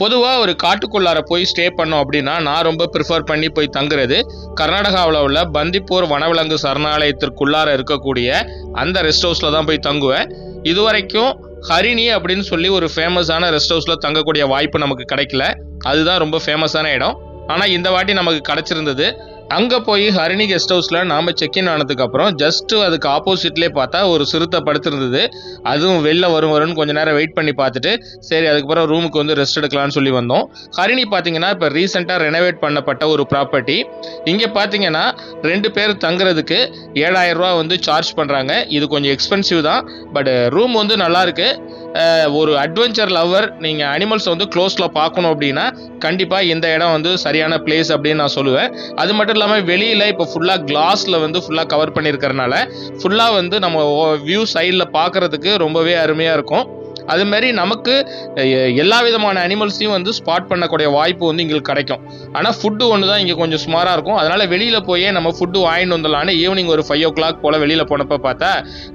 பொதுவாக ஒரு காட்டுக்குள்ளார போய் ஸ்டே பண்ணோம் அப்படின்னா நான் ரொம்ப ப்ரிஃபர் பண்ணி போய் தங்குறது கர்நாடகாவில் உள்ள பந்திப்பூர் வனவிலங்கு சரணாலயத்திற்குள்ளார இருக்கக்கூடிய அந்த ரெஸ்ட் ஹவுஸில் தான் போய் தங்குவேன். இதுவரைக்கும் ஹரிணி அப்படின்னு சொல்லி ஒரு ஃபேமஸான ரெஸ்ட் ஹவுஸில் தங்கக்கூடிய வாய்ப்பு நமக்கு கிடைக்கல. அதுதான் ரொம்ப ஃபேமஸான இடம். ஆனால் இந்த வாட்டி நமக்கு கிடச்சிருந்தது. அங்கே போய் ஹரிணி கெஸ்ட் ஹவுஸில் நாம் செக்இன் ஆனதுக்கப்புறம் ஜஸ்ட்டு அதுக்கு ஆப்போசிட்லேயே பார்த்தா ஒரு சிறுத்தை படுத்திருந்தது. அதுவும் வெளில வரும் வரும்னு கொஞ்ச நேரம் வெயிட் பண்ணி பார்த்துட்டு சரி அதுக்கப்புறம் ரூமுக்கு வந்து ரெஸ்ட் எடுக்கலாம்னு சொல்லி வந்தோம். ஹரிணி பார்த்தீங்கன்னா இப்போ ரீசெண்டாக ரெனோவேட் பண்ணப்பட்ட ஒரு ப்ராப்பர்ட்டி இங்கே பார்த்தீங்கன்னா ரெண்டு பேர் தங்குறதுக்கு ஏழாயிரம் ரூபா வந்து சார்ஜ் பண்ணுறாங்க இது கொஞ்சம் எக்ஸ்பென்சிவ் தான் பட் ரூம் வந்து நல்லாயிருக்கு ஒரு அட்வென்ச்சர் லவ்வர் நீங்கள் அனிமல்ஸ் வந்து க்ளோஸில் பார்க்கணும் அப்படின்னா கண்டிப்பாக இந்த இடம் வந்து சரியான பிளேஸ் அப்படின்னு நான் சொல்லுவேன். அது மட்டும் இல்லாமல் வெளியில் இப்போ ஃபுல்லாக கிளாஸில் வந்து ஃபுல்லாக கவர் பண்ணியிருக்கறனால ஃபுல்லாக வந்து நம்ம வியூ சைடில் பார்க்கறதுக்கு ரொம்பவே அருமையாக இருக்கும். அது மாதிரி நமக்கு எல்லா விதமான அனிமல்ஸையும் வந்து ஸ்பாட் பண்ணக்கூடிய வாய்ப்பு வந்து எங்களுக்கு கிடைக்கும். ஆனால் ஃபுட்டு ஒன்று தான் இங்கே கொஞ்சம் சுமாராக இருக்கும். அதனால் வெளியில் போயே நம்ம ஃபுட்டு வாங்கிட்டு வந்துடலான்னு ஈவினிங் ஒரு ஃபைவ் ஓ கிளாக் போல் வெளியில் போனப்போ பார்த்தா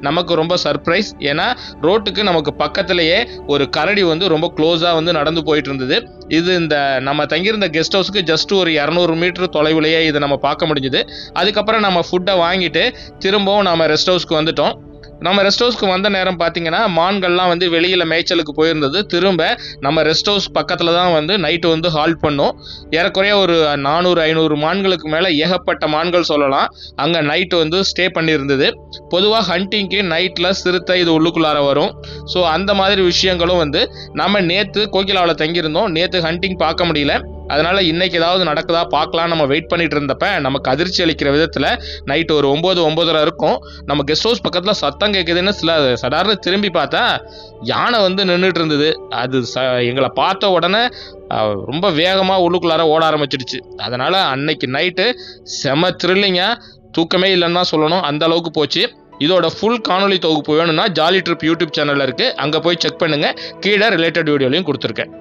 நமக்கு ரொம்ப சர்ப்ரைஸ் ஏன்னா ரோட்டுக்கு நமக்கு பக்கத்துலேயே ஒரு கரடி வந்து ரொம்ப க்ளோஸாக வந்து நடந்து போயிட்டு இருந்தது. இது இந்த நம்ம தங்கியிருந்த கெஸ்ட் ஹவுஸ்க்கு ஜஸ்ட் ஒரு இரநூறு மீட்டர் தொலைவுலேயே இதை நம்ம பார்க்க முடிஞ்சுது. அதுக்கப்புறம் நம்ம ஃபுட்டை வாங்கிட்டு திரும்பவும் நம்ம ரெஸ்ட் ஹவுஸ்க்கு வந்துட்டோம். நம்ம ரெஸ்ட் ஹவுஸ்க்கு வந்த நேரம் பார்த்தீங்கன்னா மான்கள்லாம் வந்து வெளியில் மேய்ச்சலுக்கு போயிருந்தது. திரும்ப நம்ம ரெஸ்ட் ஹவுஸ் பக்கத்தில் தான் வந்து நைட்டு வந்து ஹால்ட் பண்ணோம். ஏறக்குறைய ஒரு நானூறு ஐநூறு மான்களுக்கு மேலே ஏகப்பட்ட மான்கள் சொல்லலாம். அங்கே நைட்டு வந்து ஸ்டே பண்ணியிருந்தது. பொதுவாக ஹண்டிங்க்கு நைட்டில் சிறுத்தை இது உள்ளுக்குள்ளார வரும். ஸோ அந்த மாதிரி விஷயங்களும் வந்து நம்ம நேற்று கோகிலாவில் தங்கியிருந்தோம். நேற்று ஹண்டிங் பார்க்க முடியல. அதனால இன்னைக்கு ஏதாவது நடக்குதா பார்க்கலாம் நம்ம வெயிட் பண்ணிட்டு இருந்தப்ப நமக்கு அதிர்ச்சி அளிக்கிற விதத்தில் நைட்டு ஒரு ஒம்பது ஒம்பதரை இருக்கும். நம்ம கெஸ்ட் ஹவுஸ் பக்கத்தில் சத்தம் கேட்குதுன்னு சில சடார்னு திரும்பி பார்த்தா யானை வந்து நின்றுட்டு இருந்தது. அது ச எங்களை பார்த்த உடனே ரொம்ப வேகமாக உள்ளுக்குள்ளார ஓட ஆரம்பிச்சிடுச்சு. அதனால அன்னைக்கு நைட்டு செம த்ரில்லிங்காக தூக்கமே இல்லைன்னு தான் சொல்லணும். அந்த அளவுக்கு போச்சு. இதோட ஃபுல் காணொளி தொகுப்பு வேணும்னா ஜாலி ட்ரிப் யூடியூப் சேனலில் இருக்குது அங்கே போய் செக் பண்ணுங்கள் கீழே ரிலேட்டட் வீடியோலையும் கொடுத்துருக்கேன்.